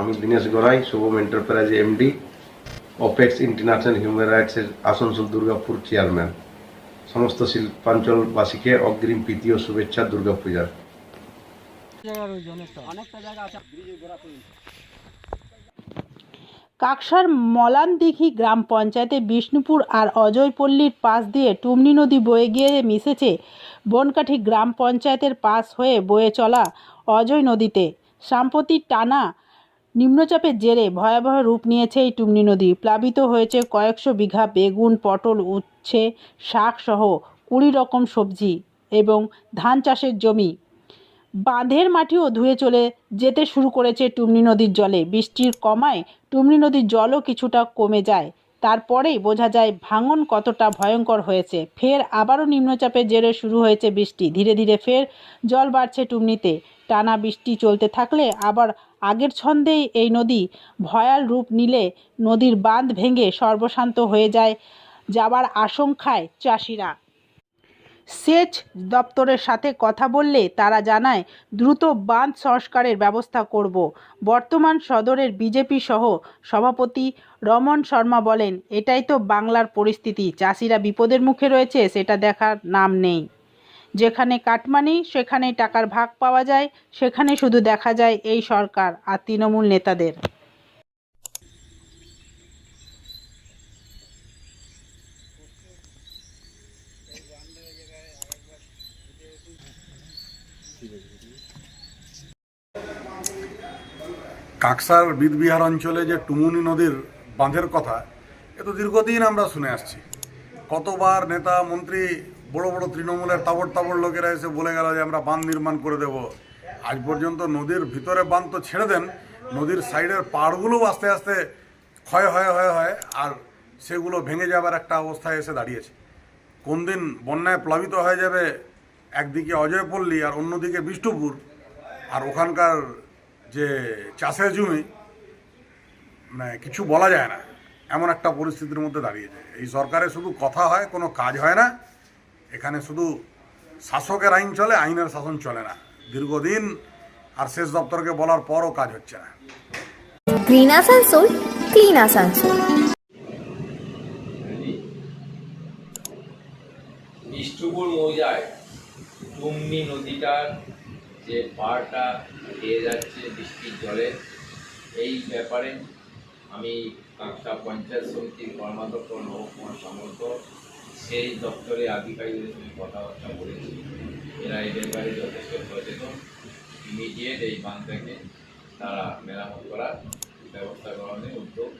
আমি Dinesh Garai, Shubham enterprise MD Apex international human রাইটসের Asansol Durgapur chairman. সমস্ত শিল্পাঞ্চলবাসীকে অগ্রিম প্রীতি ও শুভেচ্ছা দুর্গাপূজার কাকসার মলানদিঘি গ্রাম পঞ্চায়েতে বিষ্ণুপুর আর অজয়পল্লীর পাশ দিয়ে টুমনি নদী বয়ে গিয়ে মিশেছে বনকাঠি গ্রাম পঞ্চায়েতের পাশ হয়ে বয়ে চলা অজয় নদীতে। সাম্প্রতিক টানা নিম্নচাপের জেরে ভয়াবহ রূপ নিয়েছে এই টুমনি নদী। প্লাবিত হয়েছে কয়েকশো বিঘা বেগুন, পটল, উচ্ছে, শাক সহ কুড়ি রকম সবজি এবং ধান চাষের জমি। বাঁধের মাটিও ধুয়ে চলে যেতে শুরু করেছে টুমনি নদীর জলে। বৃষ্টির কমায় টুমনি নদীর জলও কিছুটা কমে যায়। তারপরেই বোঝা যায় ভাঙন কতটা ভয়ঙ্কর হয়েছে। ফের আবারও নিম্নচাপের জেরে শুরু হয়েছে বৃষ্টি। ধীরে ধীরে ফের জল বাড়ছে টুমনিতে। টানা বৃষ্টি চলতে থাকলে আবার আগের ছন্দেই এই নদী ভয়াল রূপ নিলে নদীর বাঁধ ভেঙে সর্বশান্ত হয়ে যায় যাবার আশঙ্কায় চাষিরা। সেচ দপ্তরের সাথে কথা বললে তারা জানায়, দ্রুত বাঁধ সংস্কারের ব্যবস্থা করব। বর্তমান সদরের বিজেপি সহ সভাপতি রমন শর্মা বলেন, এটাই তো বাংলার পরিস্থিতি। চাষিরা বিপদের মুখে রয়েছে, সেটা দেখার নাম নেই। যেখানে কাটমানি, সেখানে টাকার ভাগ পাওয়া যায়, সেখানে শুধু দেখা যায় এই সরকার আর তৃণমূল নেতাদের। কাকসার বিদবিহার অঞ্চলে যে টুমুনি নদীর বাঁধের কথা, এ তো দীর্ঘদিন আমরা শুনে আসছি। কতবার নেতা, মন্ত্রী বড় বড় তৃণমূলের তাবড় তাবড় লোকেরা এসে বলে গেল যে আমরা বাঁধ নির্মাণ করে দেব। আজ পর্যন্ত নদীর ভিতরে বাঁধ তো ছেড়ে দেন, নদীর সাইডের পাড়গুলোও আস্তে আস্তে ক্ষয় হয়ে হয়ে, হয়, আর সেগুলো ভেঙে যাবার একটা অবস্থায় এসে দাঁড়িয়েছে। কোন দিন বন্যায় প্লাবিত হয়ে যাবে একদিকে অজয়পল্লী আর অন্যদিকে বিষ্ণুপুর, আর ওখানকার যে চাষের জমি মানে কিছু বলা যায় না। এমন একটা পরিস্থিতির মধ্যে দাঁড়িয়েছে এই সরকারে শুধু কথা হয়, কোনো কাজ হয় না। এখানে শুধু শাসকের আইন চলে আইনের শাসন চলে না। দীর্ঘদিন আর শেষ দপ্তরকে বলার পরও কাজ হচ্ছে না। গ্রিন আসানসোল ক্লিন আসানসোল বিষ্ণুপুর মৌজায় টুমনি নদীটার যে পাড়টা খেয়ে যাচ্ছে বৃষ্টির জলে এই ব্যাপারে আমি কাঁকসা পঞ্চায়েত সমিতির কর্মাধ্যক্ষ নবকুমার সামন্ত সেই দপ্তরে আধিকারিকদের সঙ্গে কথাবার্তা বলেছি। এরা এদের ব্যাপারে যথেষ্ট সচেতন। ইমিডিয়েট এই বাঁধটাকে তারা মেরামত করার ব্যবস্থা গ্রহণের উদ্যোগ